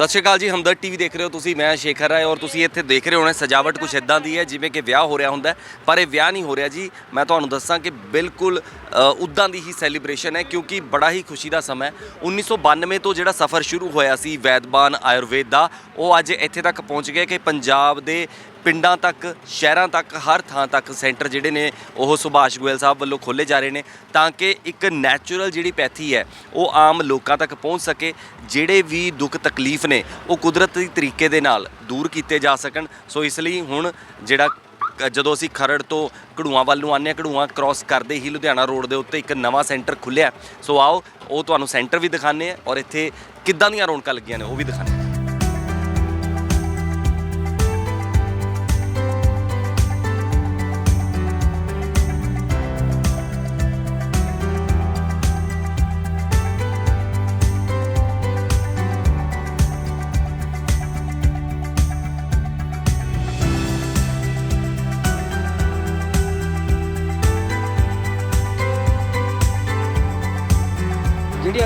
ਸਤਿ ਸ਼੍ਰੀ ਅਕਾਲ ਜੀ ਹਮਦਰਦ ਟੀਵੀ ਦੇਖ ਰਹੇ ਹੋ ਤੁਸੀਂ ਮੈਂ ਸ਼ੇਖਰ ਰਾਏ ਔਰ ਤੁਸੀਂ ਇੱਥੇ ਦੇਖ ਰਹੇ ਹੋਣੇ ਸਜਾਵਟ ਕੁਛ ਇਦਾਂ ਦੀ ਹੈ ਜਿਵੇਂ ਕਿ ਵਿਆਹ ਹੋ ਰਿਹਾ ਹੁੰਦਾ ਪਰ ਇਹ ਵਿਆਹ ਨਹੀਂ ਹੋ ਰਿਹਾ ਜੀ। ਮੈਂ ਤੁਹਾਨੂੰ ਦੱਸਾਂ ਕਿ ਬਿਲਕੁਲ ਅ, ਉੱਦਾਂ ਦੀ ਹੀ ਸੈਲੀਬ੍ਰੇਸ਼ਨ ਹੈ ਕਿਉਂਕਿ ਬੜਾ ਹੀ ਖੁਸ਼ੀ ਦਾ ਸਮਾਂ ਹੈ। 1992 ਤੋਂ ਜਿਹੜਾ ਸਫ਼ਰ ਸ਼ੁਰੂ ਹੋਇਆ ਸੀ ਵੈਦਬਾਨ ਆਯੁਰਵੇਦ ਦਾ ਉਹ ਅੱਜ ਇੱਥੇ ਤੱਕ ਪਹੁੰਚ ਗਿਆ ਕਿ ਪੰਜਾਬ ਦੇ ਪਿੰਡਾਂ ਤੱਕ, ਸ਼ਹਿਰਾਂ ਤੱਕ, ਹਰ ਥਾਂ ਤੱਕ ਸੈਂਟਰ ਜਿਹੜੇ ਨੇ ਉਹ ਸੁਭਾਸ਼ ਗੋਇਲ ਸਾਹਿਬ ਵੱਲੋਂ ਖੋਲੇ ਜਾ ਰਹੇ ਨੇ ਤਾਂ ਕਿ ਇੱਕ ਨੈਚੁਰਲ ਜਿਹੜੀ ਪੈਥੀ ਹੈ, ਉਹ ਆਮ ਲੋਕਾਂ ਤੱਕ ਪਹੁੰਚ ਸਕੇ, ਜਿਹੜੇ ਵੀ ਦੁੱਖ ਤਕਲੀਫ ਨੇ, ਉਹ ਕੁਦਰਤੀ ਤਰੀਕੇ ਦੇ ਨਾਲ ਦੂਰ ਕੀਤੇ ਜਾ ਸਕਣ। ਸੋ ਇਸ ਲਈ ਹੁਣ ਜਿਹੜਾ ਕ- ਜਦੋਂ ਅਸੀਂ ਖਰੜ ਤੋਂ ਘੜੂਆਂ ਵੱਲ ਨੂੰ ਆਉਂਦੇ ਹਾਂ, ਘੜੂਆਂ ਕ੍ਰਾਸ ਕਰਦੇ ਹੀ ਲੁਧਿਆਣਾ ਰੋਡ ਦੇ ਉੱਤੇ ਇੱਕ ਨਵਾਂ ਸੈਂਟਰ ਖੁੱਲਿਆ ਸੋ ਆਓ, ਉਹ ਤੁਹਾਨੂੰ ਸੈਂਟਰ ਵੀ ਦਿਖਾਣੇ ਆ ਔਰ ਇੱਥੇ ਕਿੱਦਾਂ ਦੀਆਂ ਰੌਣਕਾਂ ਲੱਗੀਆਂ ਨੇ, ਉਹ ਵੀ ਦਿਖਾਣੇ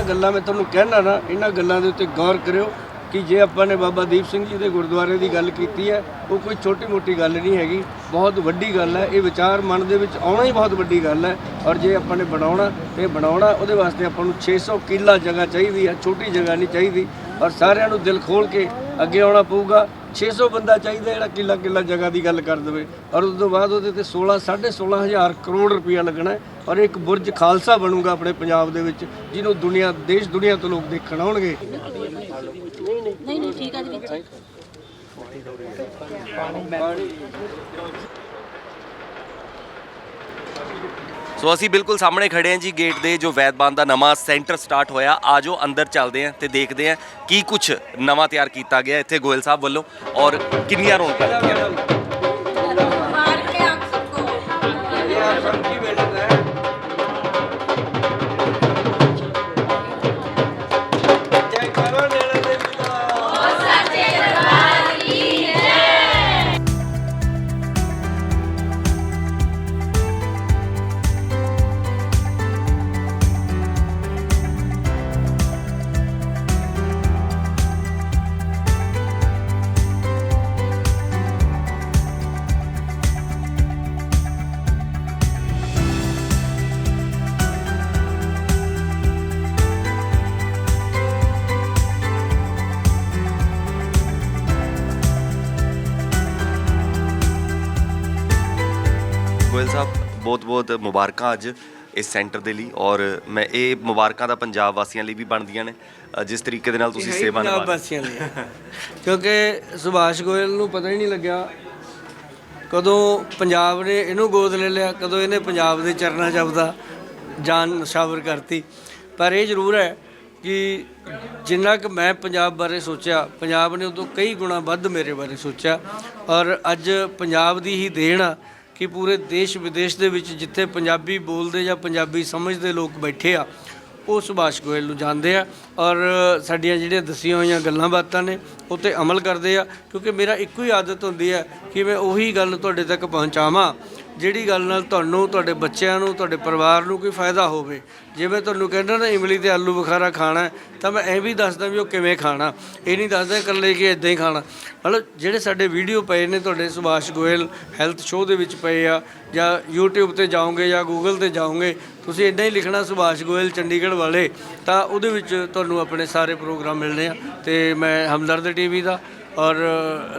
ਗੱਲਾਂ ਮੈਂ ਤੁਹਾਨੂੰ ਕਹਿਣਾ ਨਾ, ਇਹਨਾਂ ਗੱਲਾਂ ਦੇ ਉੱਤੇ ਗੌਰ ਕਰਿਓ ਕਿ ਜੇ ਆਪਾਂ ਨੇ ਬਾਬਾ ਦੀਪ ਸਿੰਘ ਜੀ ਦੇ ਗੁਰਦੁਆਰੇ ਦੀ ਗੱਲ ਕੀਤੀ ਹੈ, ਉਹ ਕੋਈ ਛੋਟੀ-ਮੋਟੀ ਗੱਲ ਨਹੀਂ ਹੈਗੀ, ਬਹੁਤ ਵੱਡੀ ਗੱਲ ਹੈ, ਇਹ ਵਿਚਾਰ ਮਨ ਦੇ ਵਿੱਚ ਆਉਣਾ ਹੀ ਬਹੁਤ ਵੱਡੀ ਗੱਲ ਹੈ ਔਰ ਜੇ ਆਪਾਂ ਨੇ ਬਣਾਉਣਾ ਤੇ ਬਣਾਉਣਾ, ਉਹਦੇ ਵਾਸਤੇ ਆਪਾਂ ਨੂੰ 600 ਕਿੱਲਾ ਜਗ੍ਹਾ ਚਾਹੀਦੀ ਹੈ, ਛੋਟੀ ਜਗ੍ਹਾ ਨਹੀਂ ਚਾਹੀਦੀ, ਔਰ ਸਾਰਿਆਂ ਨੂੰ ਦਿਲ ਖੋਲ ਕੇ ਅੱਗੇ ਆਉਣਾ ਪਊਗਾ। 600 ਬੰਦਾ ਚਾਹੀਦਾ ਜਿਹੜਾ ਕਿੱਲਾ ਕਿੱਲਾ ਜਗ੍ਹਾ ਦੀ ਗੱਲ ਕਰ ਦੇਵੇ। ਔਰ ਉਸ ਤੋਂ ਬਾਅਦ ਉਹਦੇ ਤੇ 16 16.5 ਹਜ਼ਾਰ ਕਰੋੜ ਰੁਪਇਆ ਲੱਗਣਾ ਔਰ ਇੱਕ ਬੁਰਜ ਖਾਲਸਾ ਬਣੂਗਾ ਆਪਣੇ ਪੰਜਾਬ ਦੇ ਵਿੱਚ ਜਿਹਨੂੰ ਦੁਨੀਆ ਦੇਸ਼ ਦੁਨੀਆ ਤੋਂ ਲੋਕ ਦੇਖਣ ਆਉਣਗੇ। ਨਹੀਂ ਨਹੀਂ ਠੀਕ ਆ ਜੀ ਵਿੱਚ ਸੋ ਅਸੀਂ ਬਿਲਕੁਲ ਸਾਹਮਣੇ ਖੜੇ ਹਾਂ ਜੀ ਗੇਟ ਦੇ, ਜੋ ਵੈਦਬਾਨ ਦਾ ਨਵਾਂ ਸੈਂਟਰ ਸਟਾਰਟ ਹੋਇਆ। ਆਜੋ ਅੰਦਰ ਚੱਲਦੇ ਹਾਂ ਤੇ ਦੇਖਦੇ ਹਾਂ ਕੀ ਕੁਝ ਨਵਾਂ ਤਿਆਰ ਕੀਤਾ ਗਿਆ ਇੱਥੇ ਗੋਇਲ ਸਾਹਿਬ ਵੱਲੋਂ ਔਰ ਕਿੰਨੀਆਂ ਰੌਣਕਾਂ ਲੱਗੀਆਂ। ਬਹੁਤ-ਬਹੁਤ ਮੁਬਾਰਕਾਂ ਅੱਜ ਇਸ ਸੈਂਟਰ ਦੇ ਲਈ ਔਰ ਮੈਂ ਇਹ ਮੁਬਾਰਕਾਂ ਦਾ ਪੰਜਾਬ ਵਾਸੀਆਂ ਲਈ ਵੀ ਬਣਦੀਆਂ ਨੇ ਅ, ਜਿਸ ਤਰੀਕੇ ਦੇ ਨਾਲ ਤੁਸੀਂ ਸੇਵਾ ਪੰਜਾਬ ਨਿਭਾ ਵਾਸੀਆਂ ਲਈ ਕਿਉਂਕਿ ਸੁਭਾਸ਼ ਗੋਇਲ ਨੂੰ ਪਤਾ ਹੀ ਨਹੀਂ ਲੱਗਿਆ ਕਦੋਂ ਪੰਜਾਬ ਨੇ ਇਹਨੂੰ ਗੋਦ ਲੈ ਲਿਆ ਕਦੋਂ ਇਹਨੇ ਪੰਜਾਬ ਦੇ ਚਰਨਾਂ ਆਪਦਾ ਜਾਨ ਨਸ਼ਾਵਰ ਕਰਤੀ। ਪਰ ਇਹ ਜ਼ਰੂਰ ਹੈ ਕਿ ਜਿੰਨਾ ਕਿ ਮੈਂ ਪੰਜਾਬ ਬਾਰੇ ਸੋਚਿਆ ਪੰਜਾਬ ਨੇ ਉਦੋਂ ਕਈ ਗੁਣਾ ਵੱਧ ਮੇਰੇ ਬਾਰੇ ਸੋਚਿਆ ਔਰ ਅੱਜ ਪੰਜਾਬ ਦੀ ਹੀ ਦੇਣ ਆ। ਕਿ ਪੂਰੇ ਦੇਸ਼ ਵਿਦੇਸ਼ ਦੇ ਵਿੱਚ ਜਿੱਥੇ ਪੰਜਾਬੀ ਬੋਲਦੇ ਜਾਂ ਪੰਜਾਬੀ ਸਮਝਦੇ ਲੋਕ ਬੈਠੇ ਆ, ਉਹ ਸੁਭਾਸ਼ ਗੋਇਲ ਨੂੰ ਜਾਣਦੇ ਆ। ਔਰ ਸਾਡੀਆਂ ਜਿਹੜੀਆਂ ਦਸੀਆਂ ਹੋਈਆਂ ਗੱਲਾਂ ਬਾਤਾਂ ਨੇ, ਉਹ 'ਤੇ ਅਮਲ ਕਰਦੇ ਆ, ਕਿਉਂਕਿ ਮੇਰਾ ਇੱਕੋ ਹੀ ਆਦਤ ਹੁੰਦੀ ਹੈ ਕਿ ਮੈਂ ਉਹੀ ਗੱਲ ਤੁਹਾਡੇ ਤੱਕ ਪਹੁੰਚਾਵਾਂ, ਜਿਹੜੀ ਗੱਲ ਨਾਲ ਤੁਹਾਨੂੰ, ਤੁਹਾਡੇ ਬੱਚਿਆਂ ਨੂੰ, ਤੁਹਾਡੇ ਪਰਿਵਾਰ ਨੂੰ ਕੋਈ ਫਾਇਦਾ ਹੋਵੇ। ਜੇ ਮੈਂ ਤੁਹਾਨੂੰ ਕਹਿੰਦਾ ਨਾ, ਇਮਲੀ ਤੇ ਆਲੂ ਬੁਖਾਰਾ ਖਾਣਾ ਤਾਂ ਮੈਂ ਇਹ ਵੀ ਦੱਸਦਾ ਵੀ ਉਹ ਕਿਵੇਂ ਖਾਣਾ। ਇਹ ਨਹੀਂ ਦੱਸਦਾ ਇਕੱਲੇ ਕਿ ਇਦਾਂ ਹੀ ਖਾਣਾ। ਮਤਲਬ ਜਿਹੜੇ ਸਾਡੇ ਵੀਡੀਓ ਪਏ ਨੇ ਤੁਹਾਡੇ ਸੁਭਾਸ਼ ਗੋਇਲ ਹੈਲਥ ਸ਼ੋਅ ਦੇ ਵਿੱਚ ਪਏ ਆ, ਜਾਂ YouTube ਤੇ ਜਾਓਗੇ ਜਾਂ Google ਤੇ ਜਾਓਗੇ, ਤੁਸੀਂ ਇਦਾਂ ਹੀ ਲਿਖਣਾ ਸੁਭਾਸ਼ ਗੋਇਲ ਚੰਡੀਗੜ੍ਹ ਵਾਲੇ, ਤਾਂ ਉਹਦੇ ਵਿੱਚ ਤੁਹਾਨੂੰ ਆਪਣੇ ਸਾਰੇ ਪ੍ਰੋਗਰਾਮ ਮਿਲਣੇ ਆ ਤੇ ਮੈਂ ਹਮਦਰਦ ਟੀਵੀ ਦਾ ਔਰ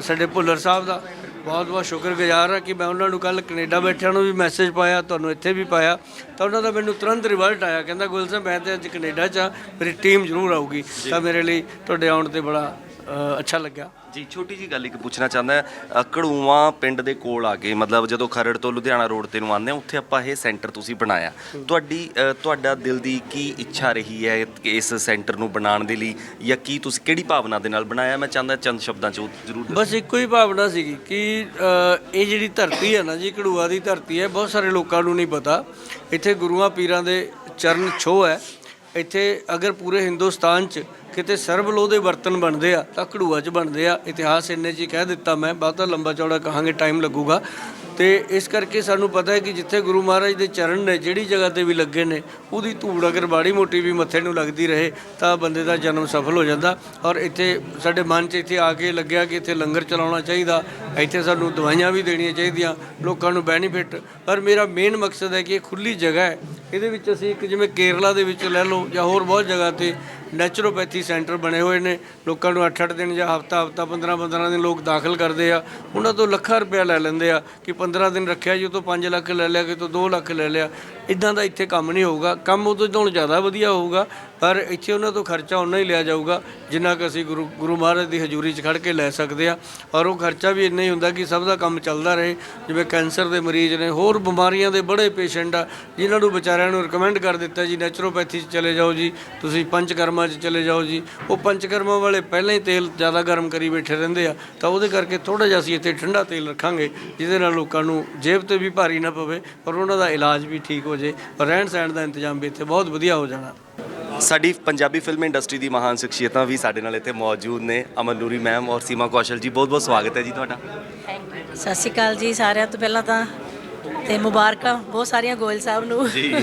ਸਾਡੇ ਭੁੱਲਰ ਸਾਹਿਬ ਦਾ ਬਹੁਤ ਬਹੁਤ ਸ਼ੁਕਰਗੁਜ਼ਾਰ ਹਾਂ ਕਿ ਮੈਂ ਉਹਨਾਂ ਨੂੰ ਕੱਲ ਕੈਨੇਡਾ ਬੈਠਿਆਂ ਨੂੰ ਵੀ ਮੈਸੇਜ ਪਾਇਆ ਤੁਹਾਨੂੰ ਇੱਥੇ ਵੀ ਪਾਇਆ ਤਾਂ ਉਹਨਾਂ ਦਾ ਮੈਨੂੰ ਤੁਰੰਤ ਰਿਵਰਟ ਆਇਆ ਕਹਿੰਦਾ ਗੁਲ ਸਾਹਿਬ ਮੈਂ ਤੇ ਅੱਜ ਕੈਨੇਡਾ 'ਚ ਮੇਰੀ ਟੀਮ ਜ਼ਰੂਰ ਆਊਗੀ ਤਾਂ ਮੇਰੇ ਲਈ ਤੁਹਾਡੇ ਆਉਣ ਤੇ ਬੜਾ ਅੱਛਾ ਲੱਗਿਆ। ਜੀ ਛੋਟੀ ਜੀ ਗੱਲ ਇੱਕ ਪੁੱਛਣਾ ਚਾਹੁੰਦਾ ਅ, ਪਿੰਡ ਦੇ ਕੋਲ ਆ ਕੇ ਮਤਲਬ ਜਦੋਂ ਖਰੜ ਤੋਂ ਲੁਧਿਆਣਾ ਰੋਡ ਤੇ ਨੂੰ ਆਉਂਦੇ ਆ ਉੱਥੇ ਆਪਾਂ ਇਹ ਸੈਂਟਰ ਤੁਸੀਂ ਬਣਾਇਆ। ਤੁਹਾਡੀ ਅ, ਤੁਹਾਡਾ ਦਿਲ ਦੀ ਕੀ ਇੱਛਾ ਰਹੀ ਹੈ ਕਿ ਇਸ ਸੈਂਟਰ ਨੂੰ ਬਣਾਉਣ ਦੇ ਲਈ ਜਾਂ ਕੀ ਤੁਸੀਂ ਕਿਹੜੀ ਭਾਵਨਾ ਦੇ ਨਾਲ ਬਣਾਇਆ? ਮੈਂ ਚਾਹੁੰਦਾ ਚੰਦ ਸ਼ਬਦਾਂ ਚ ਉਹ ਜ਼ਰੂਰ ਦੱਸੋ। ਬਸ ਇੱਕੋ ਹੀ ਭਾਵਨਾ ਸੀਗੀ ਕਿ ਅ, ਇਹ ਜਿਹੜੀ ਧਰਤੀ ਹੈ ਨਾ ਜੀ ਕੜੂਆ ਦੀ ਧਰਤੀ ਹੈ ਬਹੁਤ ਸਾਰੇ ਲੋਕਾਂ ਨੂੰ ਨਹੀਂ ਪਤਾ। ਇੱਥੇ ਗੁਰੂਆਂ ਪੀਰਾਂ ਦੇ ਚਰਨ ਛੋਹ ਹੈ। ਇੱਥੇ ਅਗਰ ਪੂਰੇ ਹਿੰਦੁਸਤਾਨ 'ਚ ਕਿਤੇ ਸਰਬ ਲੋਹ ਦੇ ਬਰਤਨ ਬਣਦੇ ਆ, ਤਾਂ ਘੜੂਆ 'ਚ ਬਣਦੇ ਆ। ਇਤਿਹਾਸ ਇੰਨੇ 'ਚ ਹੀ ਕਹਿ ਦਿੱਤਾ ਮੈਂ ਬਹੁਤਾ ਲੰਬਾ ਚੌੜਾ ਕਹਾਂਗੇ ਟਾਈਮ ਲੱਗੂਗਾ। ਤੇ ਇਸ ਕਰਕੇ ਸਾਨੂੰ ਪਤਾ ਹੈ ਕਿ ਜਿੱਥੇ ਗੁਰੂ ਮਹਾਰਾਜ ਦੇ ਚਰਨ ਨੇ, ਜਿਹੜੀ ਜਗ੍ਹਾ ਤੇ ਵੀ ਲੱਗੇ ਨੇ, ਉਹਦੀ ਧੂੜ ਅਗਰ ਬਾੜੀ ਮੋਟੀ ਵੀ ਮੱਥੇ ਨੂੰ ਲੱਗਦੀ ਰਹੇ, ਤਾਂ ਬੰਦੇ ਦਾ ਜਨਮ ਸਫਲ ਹੋ ਜਾਂਦਾ। ਔਰ ਇੱਥੇ ਸਾਡੇ ਮਨ 'ਚ ਇੱਥੇ ਆ ਕੇ ਲੱਗਿਆ ਕਿ ਇੱਥੇ ਲੰਗਰ ਚਲਾਉਣਾ ਚਾਹੀਦਾ, ਇੱਥੇ ਸਾਨੂੰ ਦਵਾਈਆਂ ਵੀ ਦੇਣੀਆਂ ਚਾਹੀਦੀਆਂ, ਲੋਕਾਂ ਨੂੰ ਬੈਨੀਫਿਟ ਪਰ ਮੇਰਾ ਮੇਨ ਮਕਸਦ ਹੈ ਕਿ ਇਹ ਖੁੱਲੀ ਜਗ੍ਹਾ ਹੈ। ਇਹਦੇ ਵਿੱਚ ਅਸੀਂ ਇੱਕ ਜਿਵੇਂ ਕੇਰਲਾ ਦੇ ਵਿੱਚ ਲੈ ਲਓ ਜਾਂ ਹੋਰ ਬਹੁਤ ਜਗ੍ਹਾ ਤੇ ਨੈਚੁਰੋਪੈਥੀ ਸੈਂਟਰ ਬਣੇ ਹੋਏ ਨੇ। ਲੋਕਾਂ ਨੂੰ 8-8 ਦਿਨ ਜਾਂ ਹਫਤਾ ਹਫਤਾ 15-15 ਦਿਨ ਲੋਕ ਦਾਖਲ ਕਰਦੇ ਆ। ਉਹਨਾਂ ਤੋਂ ਲੱਖਾਂ ਰੁਪਇਆ ਲੈ ਲੈਂਦੇ ਆ ਕਿ 15 ਦਿਨ ਰੱਖਿਆ ਜੀ, ਉਹ ਤੋਂ 5 ਲੱਖ ਲੈ ਲਿਆ, ਕਿ ਤੋਂ 2 ਲੱਖ ਲੈ ਲਿਆ। ਇਦਾਂ ਦਾ ਇੱਥੇ ਕੰਮ ਨਹੀਂ ਹੋਊਗਾ। ਕੰਮ ਉਦੋਂ ਤੋਂ ਜ਼ਿਆਦਾ ਵਧੀਆ ਹੋਊਗਾ ਪਰ ਇੱਥੇ ਉਹਨਾਂ ਤੋਂ ਖਰਚਾ ਉਨਾ ਹੀ ਲਿਆ ਜਾਊਗਾ, ਜਿੰਨਾ ਕਿ ਅਸੀਂ ਗੁਰੂ ਗੁਰੂ ਮਹਾਰਾਜ ਦੀ ਹਜ਼ੂਰੀ 'ਚ ਖੜ ਕੇ ਲੈ ਸਕਦੇ ਆ। ਔਰ ਉਹ ਖਰਚਾ ਵੀ ਇੰਨਾ ਹੀ ਹੁੰਦਾ ਕਿ ਸਭ ਦਾ ਕੰਮ ਚੱਲਦਾ ਰਹੇ। ਜਿਵੇਂ ਕੈਂਸਰ ਦੇ ਮਰੀਜ਼ ਨੇ, ਹੋਰ ਬਿਮਾਰੀਆਂ ਦੇ ਬੜੇ ਪੇਸ਼ੈਂਟ ਆ, ਜਿਨ੍ਹਾਂ ਨੂੰ ਵਿਚਾਰਿਆਂ ਨੂੰ ਰეკਮੈਂਡ ਕਰ ਦਿੱਤਾ ਜੀ ਨੈਚੁਰੋਪੈਥੀ 'ਚ ਚਲੇ ਜਾਓ ਜੀ, ਤੁਸੀਂ ਪੰਚਕਰਮਾ 'ਚ ਚਲੇ ਜਾਓ ਜੀ। ਉਹ ਪੰਚਕਰਮਾ ਵਾਲੇ ਪਹਿਲਾਂ ਹੀ ਤੇਲ ਜ਼ਿਆਦਾ ਗਰਮ ਕਰੀ ਬੈਠੇ ਰਹਿੰਦੇ ਆ, ਤਾਂ ਉਹਦੇ ਕਰਕੇ ਥੋੜਾ ਜਿਹਾ ਅਸੀਂ ਇੱਥੇ ਠੰਡਾ ਤੇਲ ਰੱਖਾਂਗੇ, ਜਿਹਦੇ ਨਾਲ ਲੋਕਾਂ ਨੂੰ ਜੇਬ ਤੇ ਵੀ ਭਾਰੀ ਨਾ ਪਵੇ, ਪਰ ਉਹਨਾਂ ਦਾ ਇਲਾਜ ਵੀ ਠੀਕ ਹੋ ਜੇ ਔਰ ਰਹਿਣ ਸਹਿਣ ਦਾ ਇੰਤਜ਼ਾਮ ਵੀ ਇੱਥੇ ਬਹੁਤ ਵਧੀਆ ਹੋ ਜਾਣਾ। ਸਾਡੀ ਪੰਜਾਬੀ ਫਿਲਮ ਇੰਡਸਟਰੀ ਦੀ ਮਹਾਨ ਸ਼ਖਸੀਅਤਾਂ ਵੀ ਸਾਡੇ ਨਾਲ ਇੱਥੇ ਮੌਜੂਦ ਨੇ। ਅਮਨ ਨੂਰੀ ਮੈਮ ਔਰ ਸੀਮਾ ਕੌਸ਼ਲ ਜੀ ਬਹੁਤ ਬਹੁਤ ਸਵਾਗਤ ਹੈ ਜੀ ਤੁਹਾਡਾ। ਸਤਿ ਸ਼੍ਰੀ ਅਕਾਲ ਜੀ ਸਾਰਿਆਂ ਤੋਂ ਪਹਿਲਾਂ ਤਾਂ ਤੇ ਮੁਬਾਰਕਾਂ ਬਹੁਤ ਸਾਰੀਆਂ ਗੋਇਲ ਸਾਹਿਬ ਨੂੰ। ਜੀ।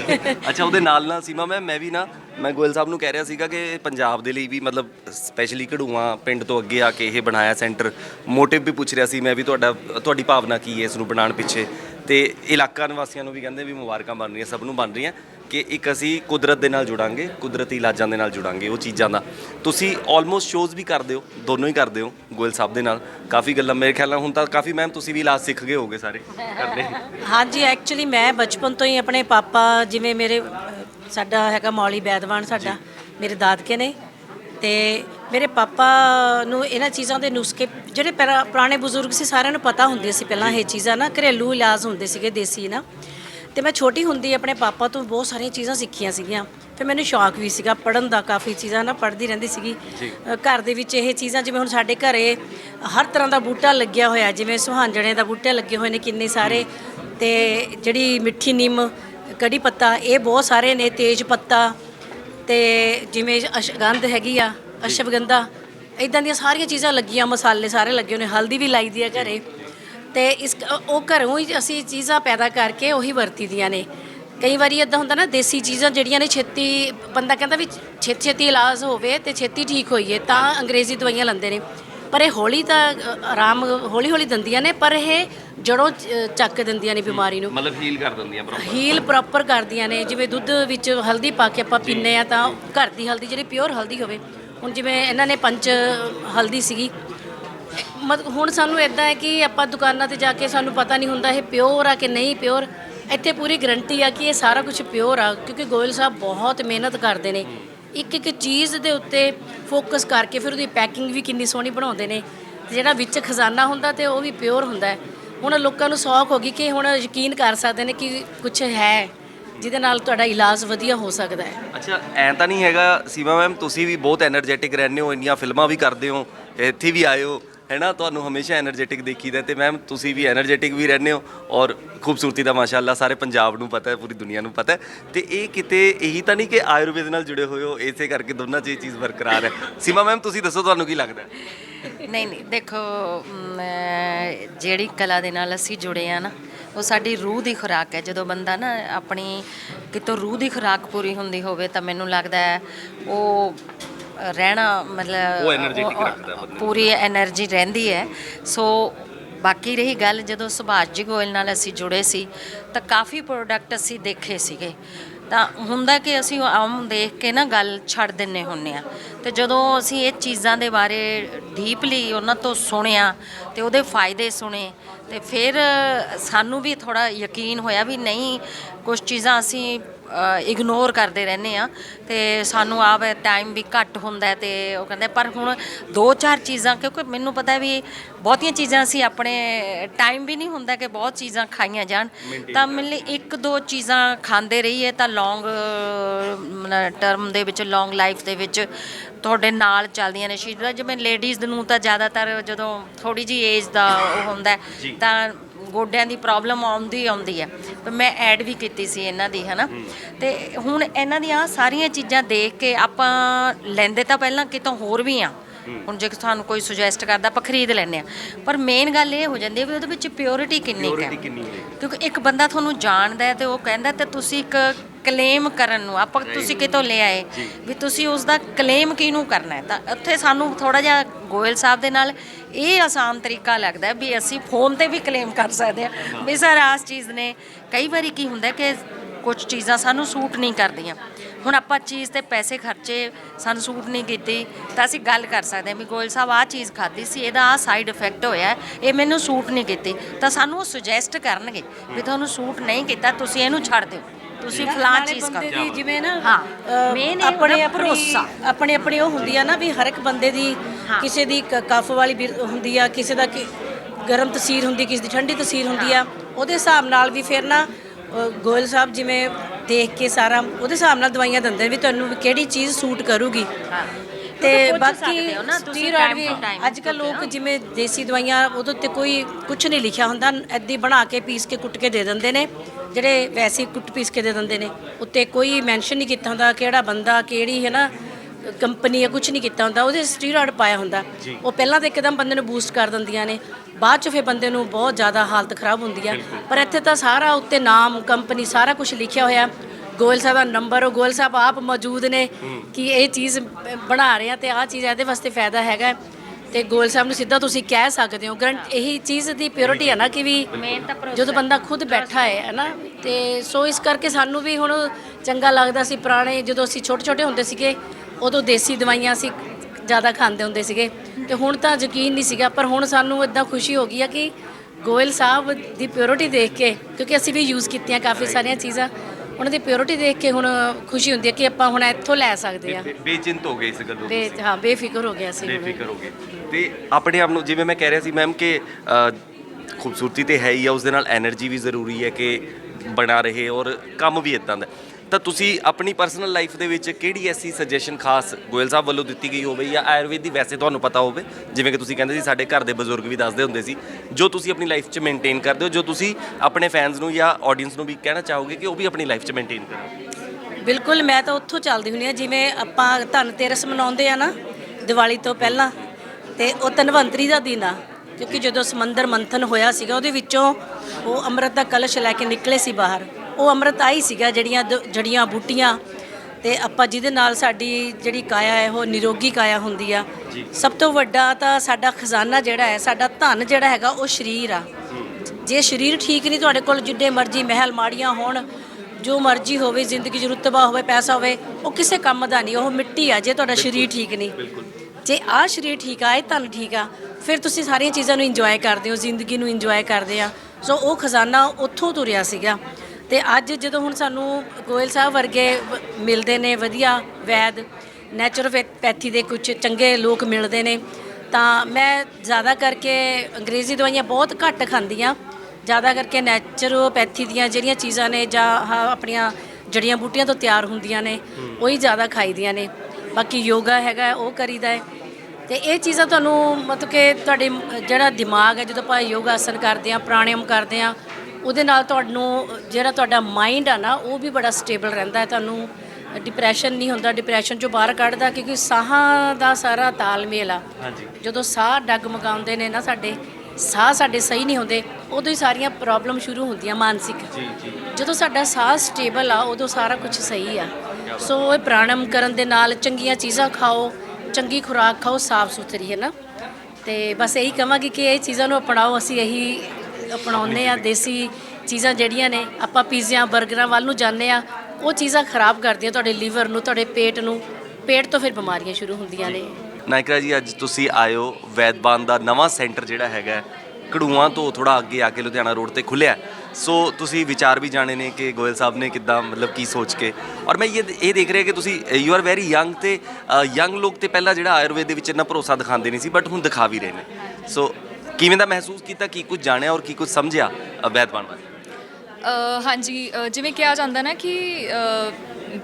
ਅੱਛਾ ਉਹਦੇ ਨਾਲ ਨਾਲ ਸੀਮਾ ਮੈਮ ਮੈਂ ਵੀ ਨਾ ਮੈਂ ਗੋਇਲ ਸਾਹਿਬ ਨੂੰ ਕਹਿ ਰਿਹਾ ਸੀਗਾ ਕਿ ਪੰਜਾਬ ਦੇ ਲਈ ਵੀ ਮਤਲਬ ਸਪੈਸ਼ਲੀ ਘੜੂਆਂ ਪਿੰਡ ਤੋਂ ਅੱਗੇ ਆ ਕੇ ਇਹ ਬਣਾਇਆ ਸੈਂਟਰ ਮੋਟਿਵ ਵੀ ਪੁੱਛ ਰਿਹਾ ਸੀ ਮੈਂ ਵੀ ਤੁਹਾਡਾ ਤੁਹਾਡੀ ਭਾਵਨਾ ਕੀ ਹੈ ਇਸ ਨੂੰ ਬਣਾਉਣ ਪਿੱਛੇ? ਤੇ ਇਲਾਕਾ ਨਿਵਾਸੀਆਂ ਨੂੰ ਵੀ ਕਹਿੰਦੇ ਵੀ ਮੁਬਾਰਕਾਂ ਬਣ ਰਹੀਆਂ ਸਭ ਨੂੰ ਬਣ ਰਹੀਆਂ। ਕਿ ਇੱਕ ਅਸੀਂ ਕੁਦਰਤ ਦੇ ਨਾਲ ਜੁੜਾਂਗੇ ਕੁਦਰਤੀ ਇਲਾਜਾਂ ਦੇ ਨਾਲ ਜੁੜਾਂਗੇ ਉਹ ਚੀਜ਼ਾਂ ਦਾ। ਤੁਸੀਂ ਆਲਮੋਸਟ ਸ਼ੋਜ਼ ਵੀ ਕਰਦੇ ਹੋ ਦੋਨੋਂ ਹੀ ਕਰਦੇ ਹੋ ਗੋਇਲ ਸਾਹਿਬ ਦੇ ਨਾਲ। ਕਾਫੀ ਗੱਲਾਂ ਮੇਰੇ ਖਿਆਲ ਨਾਲ ਹੁਣ ਤਾਂ ਕਾਫੀ ਮੈਮ ਤੁਸੀਂ ਵੀ ਇਲਾਜ ਸਿੱਖ ਗਏ ਹੋਗੇ ਸਾਰੇ। ਕਰਦੇ ਹਾਂਜੀ ਐਕਚੁਅਲੀ ਮੈਂ ਬਚਪਨ ਤੋਂ ਹੀ ਆਪਣੇ ਪਾਪਾ ਜਿਵੇਂ ਮੇਰੇ ਸਾਡਾ ਹੈਗਾ ਮੌਲੀ ਬੈਦਵਾਨ ਸਾਡਾ ਮੇਰੇ ਦਾਦਕੇ ਨੇ। ਤੇ ਮੇਰੇ ਪਾਪਾ ਨੂੰ ਇਹਨਾਂ ਚੀਜ਼ਾਂ ਦੇ ਨੁਸਖੇ ਜਿਹੜੇ ਪੁਰਾਣੇ ਬਜ਼ੁਰਗ ਸੀ ਸਾਰਿਆਂ ਨੂੰ ਪਤਾ ਹੁੰਦੇ ਸੀ ਪਹਿਲਾਂ ਇਹ ਚੀਜ਼ਾਂ ਨਾ ਘਰੇਲੂ ਇਲਾਜ ਹੁੰਦੇ ਸੀਗੇ ਦੇਸੀ ਨਾ। ਤੇ ਮੈਂ ਛੋਟੀ ਹੁੰਦੀ ਆਪਣੇ ਪਾਪਾ ਤੋਂ ਬਹੁਤ ਸਾਰੀਆਂ ਚੀਜ਼ਾਂ ਸਿੱਖੀਆਂ ਸੀਗੀਆਂ। ਫਿਰ ਮੈਨੂੰ ਸ਼ੌਕ ਵੀ ਸੀਗਾ ਪੜਨ ਦਾ ਕਾਫੀ ਚੀਜ਼ਾਂ ਨਾ ਪੜ੍ਹਦੀ ਰਹਿੰਦੀ ਸੀਗੀ। ਅ, ਘਰ ਦੇ ਵਿੱਚ ਇਹ ਚੀਜ਼ਾਂ ਜਿਵੇਂ ਹੁਣ ਸਾਡੇ ਘਰੇ ਹਰ ਤਰ੍ਹਾਂ ਦਾ ਬੂਟਾ ਲੱਗਿਆ ਹੋਇਆ ਜਿਵੇਂ ਸੁਹਾਂਜਣੇ ਦਾ ਬੂਟੇ ਲੱਗੇ ਹੋਏ ਨੇ ਕਿੰਨੇ ਸਾਰੇ ਤੇ ਜਿਹੜੀ ਮਿੱਠੀ ਨਿੰਮ ਕੜੀ ਪੱਤਾ ਇਹ ਬਹੁਤ ਸਾਰੇ ਨੇ ਤੇਜ ਪੱਤਾ ਤੇ ਜਿਵੇਂ ਅਸ਼ਗੰਧ ਹੈਗੀ ਆ ਅਸ਼ਵਗੰਧਾ ਇਦਾਂ ਦੀਆਂ ਸਾਰੀਆਂ ਚੀਜ਼ਾਂ ਲੱਗੀਆਂ ਮਸਾਲੇ ਸਾਰੇ ਲੱਗੇ ਹੋਏ ਨੇ ਹਲਦੀ ਵੀ ਲਾਈ ਦੀ ਆ ਘਰੇ। ਤੇ ਇਸ ਉਹ ਘਰੋਂ ਹੀ ਅਸੀਂ ਚੀਜ਼ਾਂ ਪੈਦਾ ਕਰਕੇ ਉਹੀ ਵਰਤੀ ਦੀਆਂ ਨੇ। ਕਈ ਵਾਰੀ ਇਦਾਂ ਹੁੰਦਾ ਨਾ ਦੇਸੀ ਚੀਜ਼ਾਂ ਜਿਹੜੀਆਂ ਨੇ ਛੇਤੀ ਬੰਦਾ ਕਹਿੰਦਾ ਵੀ ਛੇਤੀ ਛੇਤੀ ਇਲਾਜ ਹੋਵੇ ਤੇ ਛੇਤੀ ਠੀਕ ਹੋਈਏ ਤਾਂ ਅੰਗਰੇਜ਼ੀ ਦਵਾਈਆਂ ਲੈਂਦੇ ਨੇ। ਪਰ ਇਹ ਹੌਲੀ ਤਾਂ ਆਰਾਮ ਹੌਲੀ ਹੌਲੀ ਦਿੰਦੀਆਂ ਨੇ ਪਰ ਇਹ ਜੜੋਂ ਚੱਕ ਦਿੰਦੀਆਂ ਨੇ ਬਿਮਾਰੀ ਨੂੰ। ਮਤਲਬ ਹੀਲ ਕਰ ਦਿੰਦੀਆਂ ਬਰੋ ਹੀਲ ਪ੍ਰੋਪਰ ਕਰਦੀਆਂ ਨੇ ਜਿਵੇਂ ਦੁੱਧ ਵਿੱਚ ਹਲਦੀ ਪਾ ਕੇ ਆਪਾਂ ਪੀਂਦੇ ਆ ਤਾਂ ਘਰ ਦੀ ਹਲਦੀ ਜਿਹੜੀ ਪਿਓਰ ਹਲਦੀ ਹੋਵੇ। ਹੁਣ ਜਿਵੇਂ ਇਹਨਾਂ ਨੇ ਪੰਚ ਹਲਦੀ ਸੀਗੀ ਮਤ- ਹੁਣ ਸਾਨੂੰ ਇਦਾਂ ਹੈ ਕਿ ਆਪਾਂ ਦੁਕਾਨਾਂ ਤੇ ਜਾ ਕੇ ਸਾਨੂੰ ਪਤਾ ਨਹੀਂ ਹੁੰਦਾ ਇਹ ਪਿਓਰ ਆ ਕਿ ਨਹੀਂ ਪਿਓਰ ਇੱਥੇ ਪੂਰੀ ਗਰੰਟੀ ਆ ਕਿ ਇਹ ਸਾਰਾ ਕੁਝ ਪਿਓਰ ਆ, ਕਿਉਂਕਿ ਗੋਇਲ ਸਾਹਿਬ ਬਹੁਤ ਮਿਹਨਤ ਕਰਦੇ ਨੇ। ਇੱਕ ਇੱਕ ਚੀਜ਼ ਦੇ ਉੱਤੇ ਫੋਕਸ ਕਰਕੇ ਫਿਰ ਉਹਦੀ ਪੈਕਿੰਗ ਵੀ ਕਿੰਨੀ ਸੋਹਣੀ ਬਣਾਉਂਦੇ ਨੇ। ਤੇ ਜਿਹੜਾ ਵਿੱਚ ਖਜ਼ਾਨਾ ਹੁੰਦਾ ਤੇ ਉਹ ਵੀ ਪਿਓਰ ਹੁੰਦਾ ਹੁਣ ਲੋਕਾਂ ਨੂੰ ਸੌਖ ਹੋ ਗਈ ਕਿ ਹੁਣ ਯਕੀਨ ਕਰ ਸਕਦੇ ਨੇ ਕਿ ਕੁਝ ਹੈ, ਜਿਹਦੇ ਨਾਲ ਤੁਹਾਡਾ ਇਲਾਜ ਵਧੀਆ ਹੋ ਸਕਦਾ ਹੈ। ਅੱਛਾ, ਐ ਤਾਂ ਨਹੀਂ ਹੈਗਾ ਸੀਮਾ ਮੈਮ, ਤੁਸੀਂ ਵੀ ਬਹੁਤ ਐਨਰਜੈਟਿਕ ਰਹਿੰਦੇ ਹੋ, ਇੰਨੀਆਂ ਫਿਲਮਾਂ ਵੀ ਕਰਦੇ ਹੋ, ਇੱਥੇ ਵੀ ਆਇਓ ਹੈਨਾ ਤੁਹਾਨੂੰ ਹਮੇਸ਼ਾ એનર્ਜੈਟਿਕ ਦੇਖੀਦਾ ਤੇ ਮੈਮ ਤੁਸੀਂ ਵੀ એનર્ਜੈਟਿਕ ਵੀ ਰਹਿੰਦੇ ਹੋ ਔਰ ਖੂਬਸੂਰਤੀ ਦਾ ਮਾਸ਼ਾਅੱਲਾ ਸਾਰੇ ਪੰਜਾਬ ਨੂੰ ਪਤਾ ਹੈ, ਪੂਰੀ ਦੁਨੀਆ ਨੂੰ ਪਤਾ ਹੈ। ਤੇ ਇਹ ਕਿਤੇ ਇਹੀ ਤਾਂ ਨਹੀਂ ਕਿ ਆਯੁਰਵੇਦ ਨਾਲ ਜੁੜੇ ਹੋਏ ਹੋ, ਇਸੇ ਕਰਕੇ ਦੋਨਾਂ 'ਚ ਇਹ ਚੀਜ਼ ਬਰਕਰਾਰ ਹੈ। ਸੀਮਾ ਮੈਮ ਤੁਸੀਂ ਦੱਸੋ ਤੁਹਾਨੂੰ ਕੀ ਲੱਗਦਾ ਨਹੀਂ ਨਹੀਂ, ਦੇਖੋ ਜਿਹੜੀ ਕਲਾ ਦੇ ਨਾਲ ਅਸੀਂ ਜੁੜੇ ਆ ਨਾ, ਉਹ ਸਾਡੀ ਰੂਹ ਦੀ ਖੁਰਾਕ ਹੈ। ਜਦੋਂ ਬੰਦਾ ਨਾ ਆਪਣੀ ਕਿਤੋਂ ਰੂਹ ਦੀ ਖੁਰਾਕ ਪੂਰੀ ਹੁੰਦੀ ਹੋਵੇ ਤਾਂ ਮੈਨੂੰ ਲੱਗਦਾ ਹੈ, ਉਹ ਰਹਿਣਾ ਮਤਲਬ ਪੂਰੀ એનર્ਜੀ ਰਹਿੰਦੀ ਹੈ। ਸੋ ਬਾਕੀ ਰਹੀ ਗੱਲ ਜਦੋਂ ਸੁਭਾਸ਼ ਜੀ ਗੋਇਲ ਨਾਲ ਅਸੀਂ ਜੁੜੇ ਸੀ ਤਾਂ ਕਾਫੀ ਪ੍ਰੋਡਕਟ ਅਸੀਂ ਦੇਖੇ ਸੀਗੇ। ਤਾਂ ਹੁੰਦਾ ਕਿ ਅਸੀਂ ਆਮ ਦੇਖ ਕੇ ਨਾ ਗੱਲ ਛੱਡ ਦਿੰਨੇ ਹੁੰਨੇ ਆ। ਤੇ ਜਦੋਂ ਅਸੀਂ ਇਹ ਚੀਜ਼ਾਂ ਦੇ ਬਾਰੇ ਡੀਪਲੀ ਉਹਨਾਂ ਤੋਂ ਸੁਣਿਆ ਤੇ ਉਹਦੇ ਫਾਇਦੇ ਸੁਣੇ ਤੇ ਫਿਰ ਸਾਨੂੰ ਵੀ ਥੋੜਾ ਯਕੀਨ ਹੋਇਆ ਵੀ ਨਹੀਂ ਕੁਝ ਚੀਜ਼ਾਂ ਅਸੀਂ ਇਗਨੋਰ ਕਰਦੇ ਰਹਿੰਦੇ ਆ ਤੇ ਸਾਨੂੰ ਆਪ ਟਾਈਮ ਵੀ ਘੱਟ ਹੁੰਦਾ ਤੇ ਉਹ ਕਹਿੰਦੇ ਪਰ ਹੁਣ ਦੋ ਚਾਰ ਚੀਜ਼ਾਂ ਕਿਉਂਕਿ ਮੈਨੂੰ ਪਤਾ ਵੀ ਬਹੁਤੀਆਂ ਚੀਜ਼ਾਂ ਅਸੀਂ ਆਪਣੇ ਟਾਈਮ ਵੀ ਨਹੀਂ ਹੁੰਦਾ ਕਿ ਬਹੁਤ ਚੀਜ਼ਾਂ ਖਾਈਆਂ ਜਾਣ। ਤਾਂ ਮੇਰੇ ਲਈ ਇੱਕ ਦੋ ਚੀਜ਼ਾਂ ਖਾਂਦੇ ਰਹੀਏ ਤਾਂ ਲੌਂਗ ਟਰਮ ਦੇ ਵਿੱਚ ਲੌਂਗ ਲਾਈਫ ਦੇ ਵਿੱਚ ਤੁਹਾਡੇ ਨਾਲ ਚੱਲਦੀਆਂ ਨੇ। ਸ਼ੀਲਾ ਜਿਵੇਂ ਲੇਡੀਜ਼ ਨੂੰ ਤਾਂ ਜ਼ਿਆਦਾਤਰ ਜਦੋਂ ਥੋੜੀ ਜੀ ਏਜ ਦਾ ਉਹ ਹੁੰਦਾ ਤਾਂ ਗੋਡਿਆਂ ਦੀ ਪ੍ਰੋਬਲਮ ਆਉਂਦੀ ਆਉਂਦੀ ਹੈ। ਤੇ ਮੈਂ ਐਡ ਵੀ ਕੀਤੀ ਸੀ ਇਹਨਾਂ ਦੀ ਹਨਾ? ਤੇ ਹੁਣ ਇਹਨਾਂ ਦੀਆਂ ਸਾਰੀਆਂ ਚੀਜ਼ਾਂ ਦੇਖ ਕੇ ਆਪਾਂ ਲੈਂਦੇ ਤਾਂ ਪਹਿਲਾਂ ਕਿਤੋਂ ਹੋਰ ਵੀ ਆ। ਹੁਣ ਜੇ ਸਾਨੂੰ ਕੋਈ ਸੁਜੈਸਟ ਕਰਦਾ ਆਪਾਂ ਖਰੀਦ ਲੈਂਦੇ ਆ। ਪਰ ਮੇਨ ਗੱਲ ਇਹ ਹੋ ਜਾਂਦੀ ਹੈ ਵੀ ਉਹਦੇ ਵਿੱਚ ਪਿਓਰਿਟੀ ਕਿੰਨੀ ਹੈ। ਕਿਉਂਕਿ ਇੱਕ ਬੰਦਾ ਤੁਹਾਨੂੰ ਜਾਣਦਾ ਹੈ ਤੇ ਉਹ ਕਹਿੰਦਾ ਤੇ ਤੁਸੀਂ ਇੱਕ ਕਲੇਮ ਕਰਨ ਨੂੰ ਆਪਾਂ ਤੁਸੀਂ ਕਿਤੋਂ ਲੈ ਆਏ? ਵੀ ਤੁਸੀਂ ਉਸ ਦਾ ਕਲੇਮ ਕਿਹਨੂੰ ਕਰਨਾ ਹੈ? ਤਾਂ ਉੱਥੇ ਸਾਨੂੰ ਥੋੜਾ ਜਿਹਾ ਗੋਇਲ ਸਾਹਿਬ ਦੇ ਨਾਲ ਇਹ ਆਸਾਨ ਤਰੀਕਾ ਲੱਗਦਾ ਵੀ ਅਸੀਂ ਫੋਨ ਤੇ ਵੀ ਕਲੇਮ ਕਰ ਸਕਦੇ ਹਾਂ। ਵੀ ਸਰ ਆਸ ਚੀਜ਼ ਨੇ। ਕਈ ਵਾਰੀ ਕੀ ਹੁੰਦਾ ਕਿ ਕੁਝ ਚੀਜ਼ਾਂ ਸਾਨੂੰ ਸੂਟ ਨਹੀਂ ਕਰਦੀਆਂ। ਹੁਣ ਆਪਾਂ ਚੀਜ਼ ਤੇ ਪੈਸੇ ਖਰਚੇ ਸਾਨੂੰ ਸੂਟ ਨਹੀਂ ਕੀਤੀ ਤਾਂ ਅਸੀਂ ਗੱਲ ਕਰ ਸਕਦੇ ਹਾਂ ਵੀ ਗੋਇਲ ਸਾਹਿਬ ਆਹ ਚੀਜ਼ ਖਾਧੀ ਸੀ ਇਹਦਾ ਆਹ ਸਾਈਡ ਇਫੈਕਟ ਹੋਇਆ ਇਹ ਮੈਨੂੰ ਸੂਟ ਨਹੀਂ ਕੀਤੀ। ਤਾਂ ਸਾਨੂੰ ਉਹ ਸੁਜੈਸਟ ਕਰਨਗੇ ਵੀ ਤੁਹਾਨੂੰ ਸੂਟ ਨਹੀਂ ਕੀਤਾ ਤੁਸੀਂ ਇਹਨੂੰ ਛੱਡ ਦਿਓ। ਤੁਸੀਂ ਫਲਾਂ ਨਾਲੇ ਚੀਜ਼ ਬੰਦੇ ਦੀ ਜਿਵੇਂ ਨਾ ਹਾਂ, ਅਹ, main ਇਹ ਆਪਣੇ ਹੁੰਦਾ ਆਪਣੀ ਭਰੋਸਾ। ਆਪਣੇ ਆਪਣੀ ਉਹ ਹੁੰਦੀ ਆ ਨਾ ਵੀ ਹਰ ਇੱਕ ਬੰਦੇ ਦੀ ਹਾਂ। ਕਿਸੇ ਦੀ ਕ- ਕਫ ਵਾਲੀ ਬਿਰ- ਹੁੰਦੀ ਆ ਕਿਸੇ ਦਾ ਕੀ- ਗਰਮ ਤਸੀਰ ਹੁੰਦੀ ਕਿਸੇ ਦੀ ਠੰਡੀ ਤਸੀਰ ਹੁੰਦੀ ਆ ਉਹਦੇ ਹਿਸਾਬ ਨਾਲ ਵੀ ਫਿਰ ਨਾ ਅਹ, ਗੋਇਲ ਸਾਹਿਬ ਜਿਵੇਂ ਦੇਖ ਕੇ ਸਾਰਾ ਉਹਦੇ ਹਿਸਾਬ ਨਾਲ ਦਵਾਈਆਂ ਦਿੰਦੇ ਨੇ ਵੀ ਤੁਹਾਨੂੰ ਵੀ ਕਿਹੜੀ ਚੀਜ਼ ਸੂਟ ਕਰੂਗੀ ਹਾਂ ਤੇ ਪੁੱਛ ਬਾਕੀ ਸਕਦੇ ਹੋ ਨਾ, ਤੁਸੀਂ time ਵੀ to time ਅੱਜ ਕੱਲ ਲੋਕ। ਜਿਵੇਂ ਦੇਸੀ ਦਵਾਈਆਂ ਉਹਦੇ ਉੱਤੇ ਕੋਈ ਕੁਝ ਨਹੀਂ ਲਿਖਿਆ ਹੁੰਦਾ ਐਦੀ ਬਣਾ ਕੇ ਪੀਸ ਕੇ ਕੁੱਟ ਕੇ ਦੇ ਦਿੰਦੇ ਨੇ ਜਿਹੜੇ ਵੈਸੇ ਕੁੱਟ ਪੀਸ ਕੇ ਦੇ ਦਿੰਦੇ ਨੇ ਉੱਤੇ ਕੋਈ ਮੈਂਸ਼ਨ ਨਹੀਂ ਕੀਤਾ ਹੁੰਦਾ ਕਿਹੜਾ ਬੰਦਾ ਕਿਹੜੀ ਹੈ ਨਾ ਕੰਪਨੀ ਹੈ ਕੁਝ ਨਹੀਂ ਕੀਤਾ ਹੁੰਦਾ ਉਹਦੇ ਸਟੀਰੋਇਡ ਪਾਇਆ ਹੁੰਦਾ। ਉਹ ਪਹਿਲਾਂ ਤਾਂ ਇੱਕਦਮ ਬੰਦੇ ਨੂੰ ਬੂਸਟ ਕਰ ਦਿੰਦੀਆਂ ਨੇ ਬਾਅਦ ਚ ਫਿਰ ਬੰਦੇ ਨੂੰ ਬਹੁਤ ਜ਼ਿਆਦਾ ਹਾਲਤ ਖਰਾਬ ਹੁੰਦੀ ਆ। ਪਰ ਇੱਥੇ ਤਾਂ ਸਾਰਾ ਉੱਤੇ ਨਾਮ ਕੰਪਨੀ ਸਾਰਾ ਕੁਝ ਲਿਖਿਆ ਹੋਇਆ। ਗੋਇਲ ਸਾਹਿਬ ਦਾ ਨੰਬਰ ਉਹ ਗੋਇਲ ਸਾਹਿਬ ਆਪ ਮੌਜੂਦ ਨੇ ਕਿ ਇਹ ਚੀਜ਼ ਬਣਾ ਰਹੇ ਆ ਤੇ ਆਹ ਚੀਜ਼ ਇਹਦੇ ਵਾਸਤੇ ਫਾਇਦਾ ਹੈਗਾ। ਤੇ ਗੋਇਲ ਸਾਹਿਬ ਨੂੰ ਸਿੱਧਾ ਤੁਸੀਂ ਕਹਿ ਸਕਦੇ ਹੋ। ਗਰੰਟ ਇਹੀ ਚੀਜ਼ ਦੀ ਪਿਓਰਿਟੀ ਹੈ ਨਾ ਕਿ ਵੀ ਮੇਨ ਤਾਂ ਭਰੋਸਾ ਜਦੋਂ ਬੰਦਾ ਖੁਦ ਬੈਠਾ ਹੈ ਹੈ ਨਾ? ਤੇ ਸੋ ਇਸ ਕਰਕੇ ਸਾਨੂੰ ਵੀ ਹੁਣ ਚੰਗਾ ਲੱਗਦਾ ਸੀ, ਪੁਰਾਣੇ ਜਦੋਂ ਅਸੀਂ ਛੋਟੇ ਛੋਟੇ ਹੁੰਦੇ ਸੀਗੇ, ਉਦੋਂ ਦੇਸੀ ਦਵਾਈਆਂ ਅਸੀਂ ਜ਼ਿਆਦਾ ਖਾਂਦੇ ਹੁੰਦੇ ਸੀਗੇ। ਤੇ ਹੁਣ ਤਾਂ ਯਕੀਨ ਨਹੀਂ ਸੀਗਾ, ਪਰ ਹੁਣ ਸਾਨੂੰ ਇਦਾਂ ਖੁਸ਼ੀ ਹੋ ਗਈ ਆ ਕਿ ਗੋਇਲ ਸਾਹਿਬ ਦੀ ਪਿਓਰਿਟੀ ਦੇਖ ਕੇ, ਕਿਉਂਕਿ ਅਸੀਂ ਵੀ ਯੂਜ਼ ਕੀਤੀਆਂ ਕਾਫੀ ਸਾਰੀਆਂ ਚੀਜ਼ਾਂ। ਉਹਨਾਂ ਦੀ ਪਿਓਰਿਟੀ ਦੇਖ ਕੇ ਹੁਣ ਖੁਸ਼ੀ ਹੁੰਦੀ ਹੈ ਕਿ ਆਪਾਂ ਹੁਣ ਇੱਥੋਂ ਲੈ ਸਕਦੇ ਆ ਬੇਚਿੰਤ ਹੋ ਗਏ ਇਸ ਗੱਲੋਂ ਬੇ ਤੁਸੀਂ। ਹਾਂ ਬੇਫਿਕਰ ਹੋ ਗਿਆ ਸੀ ਬੇਫਿਕਰ ਹੋ ਗਏ। ਤੇ ਆਪਣੇ ਆਪ ਨੂੰ ਜਿਵੇਂ ਮੈਂ ਕਹਿ ਰਿਹਾ ਸੀ ਮੈਮ ਕਿ ਖੂਬਸੂਰਤੀ ਤੇ ਹੈ ਹੀ ਆ ਉਸ ਦੇ ਨਾਲ એનર્ਜੀ ਵੀ ਜ਼ਰੂਰੀ ਹੈ ਕਿ ਬਣਾ ਰਹੇ ਔਰ ਕੰਮ ਵੀ ਇਦਾਂ ਦਾ ਤਾਂ ਤੁਸੀਂ ਆਪਣੀ ਪਰਸਨਲ ਲਾਈਫ ਦੇ ਵਿੱਚ ਕਿਹੜੀ ਐਸੀ ਸੁਜੈਸ਼ਨ ਖਾਸ ਗੋਇਲ ਸਾਹਿਬ ਵੱਲੋਂ ਦਿੱਤੀ ਗਈ ਹੋਵੇ ਜਾਂ ਆਯੁਰਵੇਦ ਦੀ ਵੈਸੇ ਤੁਹਾਨੂੰ ਪਤਾ ਹੋਵੇ? ਜਿਵੇਂ ਕਿ ਤੁਸੀਂ ਕਹਿੰਦੇ ਸੀ, ਸਾਡੇ ਘਰ ਦੇ ਬਜ਼ੁਰਗ ਵੀ ਦੱਸਦੇ ਹੁੰਦੇ ਸੀ, ਜੋ ਤੁਸੀਂ ਆਪਣੀ ਲਾਈਫ 'ਚ ਮੇਨਟੇਨ ਕਰਦੇ ਹੋ, ਜੋ ਤੁਸੀਂ ਆਪਣੇ ਫੈਨਸ ਨੂੰ ਜਾਂ ਆਡੀਅנס ਨੂੰ ਵੀ ਕਹਿਣਾ ਚਾਹੋਗੇ ਕਿ ਉਹ ਵੀ ਆਪਣੀ ਲਾਈਫ 'ਚ ਮੇਨਟੇਨ ਕਰਨ? ਬਿਲਕੁਲ, ਮੈਂ ਤਾਂ ਉੱਥੋਂ ਚੱਲਦੀ ਹੁੰਦੀ ਆ ਜਿਵੇਂ ਆਪਾਂ ਧਨ ਤੇਰਸ ਮਨਾਉਂਦੇ ਆ ਨਾ, ਦੀਵਾਲੀ ਤੋਂ ਪਹਿਲਾਂ, ਤੇ ਉਹ ਧਨਵੰਤਰੀ ਦਾ ਦਿਨ ਆ, ਕਿਉਂਕਿ ਜਦੋਂ ਸਮੁੰਦਰ ਮੰਥਨ ਹੋਇਆ ਸੀਗਾ, ਉਹਦੇ ਵਿੱਚੋਂ ਉਹ ਅੰਮ੍ਰਿਤ ਦਾ ਕਲਸ਼ ਲੈ ਕੇ ਨਿਕਲੇ ਸੀ ਬਾਹਰ। ਉਹ ਅੰਮ੍ਰਿਤ ਆਈ ਸੀਗਾ ਜਿਹੜੀਆਂ ਦ- ਜੜੀਆਂ ਬੂਟੀਆਂ ਤੇ ਆਪਾਂ ਜਿਹਦੇ ਨਾਲ ਸਾਡੀ ਜਿਹੜੀ ਕਾਇਆ ਹੈ ਉਹ ਨਿਰੋਗੀ ਕਾਇਆ ਹੁੰਦੀ ਆ। ਸਭ ਤੋਂ ਵੱਡਾ ਤਾਂ ਸਾਡਾ ਖਜ਼ਾਨਾ ਜਿਹੜਾ ਹੈ ਸਾਡਾ ਧਨ ਜਿਹੜਾ ਹੈਗਾ ਉਹ ਸਰੀਰ ਆ। ਜੇ ਸਰੀਰ ਠੀਕ ਨਹੀਂ ਤੁਹਾਡੇ ਕੋਲ ਜਿੱਡੇ ਮਰਜ਼ੀ ਮਹਿਲ ਮਾੜੀਆਂ ਹੋਣ ਜੋ ਮਰਜ਼ੀ ਹੋਵੇ ਜ਼ਿੰਦਗੀ 'ਚ ਰੁਤਬਾ ਹੋਵੇ ਪੈਸਾ ਹੋਵੇ ਉਹ ਕਿਸੇ ਕੰਮ ਦਾ ਨਹੀਂ ਉਹ ਮਿੱਟੀ ਆ ਜੇ ਤੁਹਾਡਾ ਸਰੀਰ ਠੀਕ ਨਹੀਂ। ਜੇ ਆਹ ਸਰੀਰ ਠੀਕ ਆ ਇਹ ਧਨ ਠੀਕ ਆ ਫਿਰ ਤੁਸੀਂ ਸਾਰੀਆਂ ਚੀਜ਼ਾਂ ਨੂੰ ਇੰਜੋਏ ਕਰਦੇ ਹੋ ਜ਼ਿੰਦਗੀ ਨੂੰ ਇੰਜੋਏ ਕਰਦੇ ਆ। ਸੋ ਉਹ ਖਜ਼ਾਨਾ ਉੱਥੋਂ ਤੁਰਿਆ ਸੀਗਾ। ਤੇ ਅੱਜ ਜਦੋਂ ਹੁਣ ਸਾਨੂੰ ਗੋਇਲ ਸਾਹਿਬ ਵਰਗੇ ਮਿਲਦੇ ਨੇ, ਵਧੀਆ ਵੈਦ ਨੈਚੁਰੋਪੈਥੀ ਦੇ ਕੁਝ ਚੰਗੇ ਲੋਕ ਮਿਲਦੇ ਨੇ, ਤਾਂ ਮੈਂ ਜ਼ਿਆਦਾ ਕਰਕੇ ਅੰਗਰੇਜ਼ੀ ਦਵਾਈਆਂ ਬਹੁਤ ਘੱਟ ਖਾਂਦੀ ਆ ਜ਼ਿਆਦਾ ਕਰਕੇ ਨੈਚੁਰੋਪੈਥੀ ਦੀਆਂ ਜਿਹੜੀਆਂ ਚੀਜ਼ਾਂ ਨੇ ਜਾਂ ਆਹ ਆਪਣੀਆਂ ਜੜੀਆਂ ਬੂਟੀਆਂ ਤੋਂ ਤਿਆਰ ਹੁੰਦੀਆਂ ਨੇ, ਉਹੀ ਜ਼ਿਆਦਾ ਖਾਈਦੀਆਂ ਨੇ। ਬਾਕੀ ਯੋਗਾ ਹੈਗਾ, ਉਹ ਕਰੀਦਾ ਹੈ। ਤੇ ਇਹ ਚੀਜ਼ਾਂ ਤੁਹਾਨੂੰ ਮਤਲਬ ਕਿ ਤੁਹਾਡੇ ਜਿਹੜਾ ਦਿਮਾਗ ਹੈ, ਜਦੋਂ ਆਪਾਂ ਯੋਗਾ ਆਸਨ ਕਰਦੇ ਆ ਪ੍ਰਾਣਾਯਾਮ ਕਰਦੇ ਆ ਉਹਦੇ ਨਾਲ ਤੁਹਾਨੂੰ ਜਿਹੜਾ ਤੁਹਾਡਾ ਮਾਈਂਡ ਆ ਨਾ ਉਹ ਵੀ ਬੜਾ ਸਟੇਬਲ ਰਹਿੰਦਾ ਹੈ। ਤੁਹਾਨੂੰ ਡਿਪਰੈਸ਼ਨ ਨਹੀਂ ਹੁੰਦਾ ਡਿਪਰੈਸ਼ਨ ਚੋਂ ਬਾਹਰ ਕੱਢਦਾ ਕਿਉਂਕਿ ਸਾਹਾਂ ਦਾ ਸਾਰਾ ਤਾਲਮੇਲ ਆ। ਹਾਂਜੀ। ਜਦੋਂ ਸਾਹ ਡਗਮਗਾਉਂਦੇ ਨੇ ਨਾ ਸਾਡੇ ਸਾਹ ਸਾਡੇ ਸਹੀ ਨਹੀਂ ਹੁੰਦੇ ਉਦੋਂ ਹੀ ਸਾਰੀਆਂ ਪ੍ਰੋਬਲਮ ਸ਼ੁਰੂ ਹੁੰਦੀਆਂ ਮਾਨਸਿਕ। ਜੀ ਜੀ। ਜਦੋਂ ਸਾਡਾ ਸਾਹ ਸਟੇਬਲ ਆ ਉਦੋਂ ਸਾਰਾ ਕੁਝ ਸਹੀ ਆ। ਸੋ ਇਹ ਪ੍ਰਾਣਾਯਾਮ ਕਰਨ ਦੇ ਨਾਲ ਚੰਗੀਆਂ ਚੀਜ਼ਾਂ ਖਾਓ ਚੰਗੀ ਖੁਰਾਕ ਖਾਓ ਸਾਫ਼ ਸੁਥਰੀ ਹੈ ਨਾ। ਤੇ ਬਸ ਇਹੀ ਕਹਾਂਗੀ ਕਿ ਇਹ ਚੀਜ਼ਾਂ ਨੂੰ ਅਪਣਾਓ ਅਸੀਂ ਇਹੀ ਅਪਣਾਉਂਦੇ ਆ ਦੇਸੀ ਚੀਜ਼ਾਂ ਜਿਹੜੀਆਂ ਨੇ ਆਪਾਂ ਪੀਜ਼ਿਆਂ 버ਗਰਾਂ ਵੱਲ ਨੂੰ ਜਾਂਦੇ ਆ ਉਹ ਚੀਜ਼ਾਂ ਖਰਾਬ ਕਰਦੀਆਂ ਤੁਹਾਡੇ ਲੀਵਰ ਨੂੰ ਤੁਹਾਡੇ ਪੇਟ ਨੂੰ ਪੇਟ ਤੋਂ ਫਿਰ ਬਿਮਾਰੀਆਂ ਸ਼ੁਰੂ ਹੁੰਦੀਆਂ ਨੇ। ਨਾਇਕਰਾ ਜੀ ਅੱਜ ਤੁਸੀਂ ਆਇਓ ਵੈਦਬਾਨ ਦਾ ਨਵਾਂ ਸੈਂਟਰ ਜਿਹੜਾ ਹੈਗਾ ਹੈ, ਕੜੂਆਂ ਤੋਂ ਥੋੜਾ ਅੱਗੇ ਆ ਕੇ ਲੁਧਿਆਣਾ ਰੋਡ ਤੇ ਖੁੱਲਿਆ ਸੋ ਤੁਸੀਂ ਵਿਚਾਰ ਵੀ ਜਾਣੇ ਨੇ ਕਿ ਗੋਇਲ ਸਾਹਿਬ ਨੇ ਕਿੱਦਾਂ ਮਤਲਬ ਕੀ ਸੋਚ ਕੇ। ਔਰ ਮੈਂ ਇਹ ਇਹ ਦੇਖ ਰਿਹਾ ਕਿ ਤੁਸੀਂ ਯੂ ਆਰ ਵੈਰੀ ਯੰਗ ਤੇ ਯੰਗ ਲੋਕ ਤੇ ਪਹਿਲਾਂ ਜਿਹੜਾ ਆਯੁਰਵੇਦ ਦੇ ਵਿੱਚ ਇੰਨਾ ਭਰੋਸਾ ਦਿਖਾਉਂਦੇ ਨਹੀਂ ਸੀ ਬਟ ਹੁਣ ਦਿਖਾ ਵੀ ਰਹੇ ਨੇ। ਸੋ ਕਿਵੇਂ ਦਾ ਮਹਿਸੂਸ ਕੀਤਾ ਕੀ ਕੁਝ ਜਾਣਿਆ ਔਰ ਕੀ ਕੁਝ ਸਮਝਿਆ ਅ, ਵੈਦਬਾਨ ਬਾਰੇ? ਅ, ਹਾਂਜੀ ਅ, ਜਿਵੇਂ ਕਿਹਾ ਜਾਂਦਾ ਨਾ ਕਿ ਅ,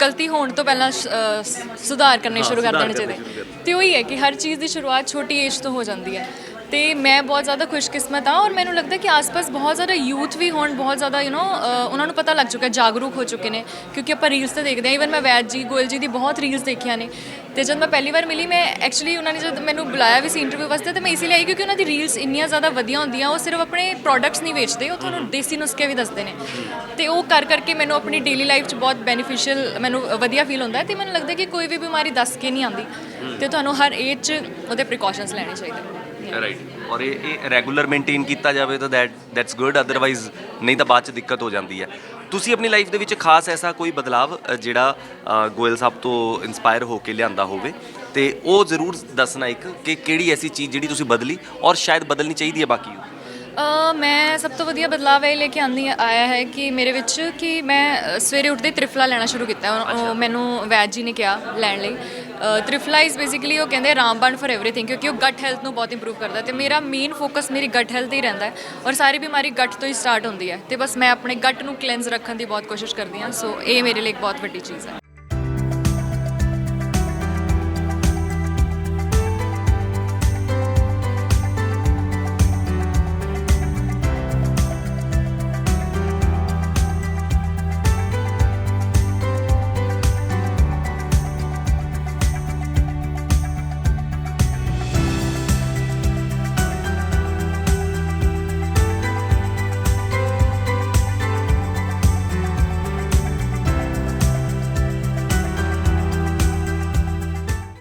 ਗਲਤੀ ਹੋਣ ਤੋਂ ਪਹਿਲਾਂ ਸ- ਅ, ਸ- ਸੁਧਾਰ ਕਰਨੇ ਸ਼ੁਰੂ ਕਰ ਸੁਧਾਰ ਦੇਣੇ ਕਰਨੇ ਚਾਹੀਦੇ। ਸ਼ੁਰੂ ਕਰ ਤੇ ਉਹੀ ਹੈ ਕਿ ਹਰ ਚੀਜ਼ ਦੀ ਸ਼ੁਰੂਆਤ ਛੋਟੀ ਏਜ ਤੋਂ ਹੋ ਜਾਂਦੀ ਹੈ। ਤੇ ਮੈਂ ਬਹੁਤ ਜ਼ਿਆਦਾ ਖੁਸ਼ਕਿਸਮਤ ਹਾਂ ਔਰ ਮੈਨੂੰ ਲੱਗਦਾ ਕਿ ਆਸ-ਪਾਸ ਬਹੁਤ ਜ਼ਿਆਦਾ ਯੂਥ ਵੀ ਹੋਣ ਬਹੁਤ ਜ਼ਿਆਦਾ ਯੂ نو ਉਹਨਾਂ ਨੂੰ ਪਤਾ ਲੱਗ ਚੁੱਕਾ ਜਾਗਰੂਕ ਹੋ ਚੁੱਕੇ ਨੇ। ਕਿਉਂਕਿ ਆਪਾਂ ਰੀਲਸ ਤੇ ਦੇਖਦੇ ਹਾਂ ਇਵਨ ਮੈਂ ਵੈਦ ਜੀ ਗੋਇਲ ਜੀ ਦੀ ਬਹੁਤ ਰੀਲਸ ਦੇਖੀਆਂ ਨੇ। ਤੇ ਜਦ ਮੈਂ ਪਹਿਲੀ ਵਾਰ ਮਿਲੀ ਮੈਂ ਐਕਚੁਅਲੀ ਉਹਨਾਂ ਨੇ ਜਦ ਮੈਨੂੰ ਬੁਲਾਇਆ ਵੀ ਸੀ ਇੰਟਰਵਿਊ ਵਾਸਤੇ ਤੇ ਮੈਂ ਇਸੇ ਲਈ ਆਈ ਕਿਉਂਕਿ ਉਹਨਾਂ ਦੀ ਰੀਲਸ ਇੰਨੀਆਂ ਜ਼ਿਆਦਾ ਵਧੀਆ ਹੁੰਦੀਆਂ ਉਹ ਸਿਰਫ ਆਪਣੇ ਪ੍ਰੋਡਕਟਸ ਨਹੀਂ ਵੇਚਦੇ ਉਹ ਤੁਹਾਨੂੰ ਦੇਸੀ ਨੁਸਖੇ ਵੀ ਦੱਸਦੇ ਨੇ। ਤੇ ਉਹ ਕਰ ਕਰਕੇ ਮੈਨੂੰ ਆਪਣੀ ਡੇਲੀ ਲਾਈਫ 'ਚ ਬਹੁਤ ਬੈਨੀਫੀਸ਼ੀਅਲ ਮੈਨੂੰ ਵਧੀਆ ਫੀਲ ਹੁੰਦਾ ਤੇ ਮੈਨੂੰ ਲੱਗਦਾ ਕਿ ਕੋਈ ਵੀ ਬਿਮਾਰੀ ਦੱਸ ਕੇ ਨਹੀਂ ਆਉਂਦੀ। ਤੇ ਤੁਹਾਨੂੰ ਹਰ ਏਜ 'ਚ ਉਹਦੇ ਪ੍ਰੀਕਾਸ਼ਨਸ ਲੈਣੇ ਚਾਹੀਦੇ ਰਾਈਟ ਔਰ ਇਹ ਇਹ ਰੈਗੂਲਰ ਮੇਨਟੇਨ ਕੀਤਾ ਜਾਵੇ ਤਾਂ ਦੈਟ ਦੈਟਸ ਗੁੱਡ ਅਦਰਵਾਈਜ਼ ਨਹੀਂ ਤਾਂ ਬਾਅਦ ਚ ਦਿੱਕਤ ਹੋ ਜਾਂਦੀ ਹੈ। ਤੁਸੀਂ ਆਪਣੀ ਲਾਈਫ ਦੇ ਵਿੱਚ ਖਾਸ ਐਸਾ ਕੋਈ ਬਦਲਾਵ ਅ, ਜਿਹੜਾ ਅ, ਗੋਇਲ ਸਾਹਿਬ ਤੋਂ ਇਨਸਪਾਇਰ ਹੋ ਕੇ ਲਿਆਂਦਾ ਹੋਵੇ? ਤੇ ਉਹ ਜ਼ਰੂਰ ਦੱਸਣਾ ਇੱਕ ਕਿ ਕਿਹੜੀ ਐਸੀ ਚੀਜ਼ ਜਿਹੜੀ ਤੁਸੀਂ ਬਦਲੀ ਔਰ ਸ਼ਾਇਦ ਬਦਲਣੀ ਚਾਹੀਦੀ ਹੈ ਬਾਕੀ? ਨੂੰ ਅ, ਮੈਂ ਸਭ ਤੋਂ ਵਧੀਆ ਬਦਲਾਅ ਇਹ ਲੈ ਕੇ ਆਂਦੀ ਆਇਆ ਹੈ ਕਿ ਮੇਰੇ ਵਿੱਚ ਕਿ ਮੈਂ ਅ, ਸਵੇਰੇ ਉੱਠਦੇ ਹੀ ਤ੍ਰਿਫਲਾ ਲੈਣਾ ਸ਼ੁਰੂ ਕੀਤਾ। ਉਹ- ਉਹ ਮੈਨੂੰ ਵੈਦ ਜੀ ਨੇ ਕਿਹਾ ਲੈਣ ਲਈ। ਤ੍ਰਿਫਲਾ ਇਜ਼ ਬੇਸਿਕਲੀ ਉਹ ਕਹਿੰਦੇ ਰਾਮਬਾਨ ਫॉर एवरीथिंग ਕਿਉਂਕਿ ਉਹ ਗਟ ਹੈਲਥ ਨੂੰ ਬਹੁਤ ਇੰਪਰੂਵ ਕਰਦਾ ਤੇ ਮੇਰਾ ਮੇਨ ਫੋਕਸ ਮੇਰੀ ਗਟ ਹੈਲਥ ਹੀ ਰਹਿੰਦਾ ਔਰ ਸਾਰੀ ਬਿਮਾਰੀ ਗਟ ਤੋਂ ਹੀ ਸਟਾਰਟ ਹੁੰਦੀ ਹੈ। ਤੇ ਬਸ ਮੈਂ ਆਪਣੇ ਗਟ ਨੂੰ ਕਲੈਂਜ਼ ਰੱਖਣ ਦੀ ਬਹੁਤ ਕੋਸ਼ਿਸ਼ ਕਰਦੀ ਹਾਂ। ਸੋ ਇਹ ਮੇਰੇ ਲਈ ਇੱਕ ਬਹੁਤ ਵੱਡੀ ਚੀਜ਼ ਹੈ।